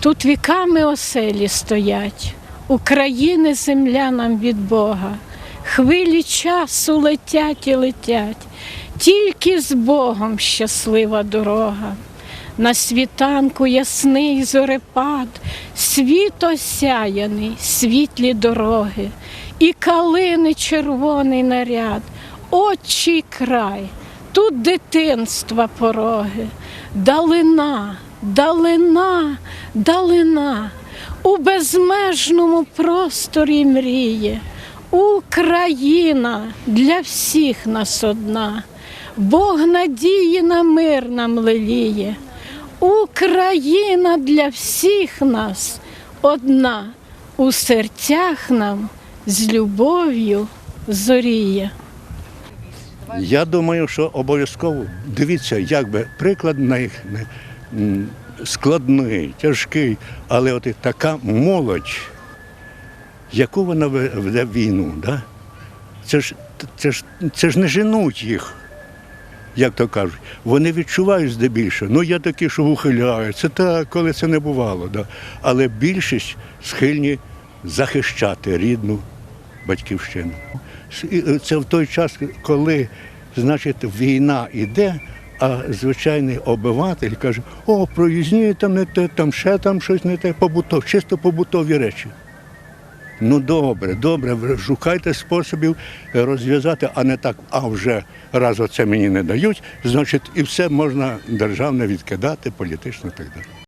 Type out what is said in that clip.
Тут віками оселі стоять, України земля нам від Бога. Хвилі часу летять і летять, тільки з Богом щаслива дорога. На світанку ясний зорепад, світ осяяний, світлі дороги, і калини червоний наряд, отчий край, тут дитинства пороги, далина, далина, далина, у безмежному просторі мріє. Україна для всіх нас одна, Бог надії на мир нам леліє. Україна для всіх нас одна, у серцях нам з любов'ю зоріє. Я думаю, що обов'язково дивіться, як би приклад на їх складний, тяжкий, але от така молодь, яку вона ве- веде війну, да? це, ж, це, ж, це ж не женуть їх, як то кажуть. Вони відчувають здебільшого. Ну, є такі, що ухиляють. Це так, коли це не бувало. Да? Але більшість схильні захищати рідну батьківщину. Е, Це в той час, коли значить, війна йде, а звичайний обиватель каже, о, проїзні там не те, там ще там щось не те, побутов, чисто побутові речі. Ну добре, добре, шукайте способів розв'язати, а не так, а вже раз оце мені не дають, значить і все можна державне відкидати, політично і так далі.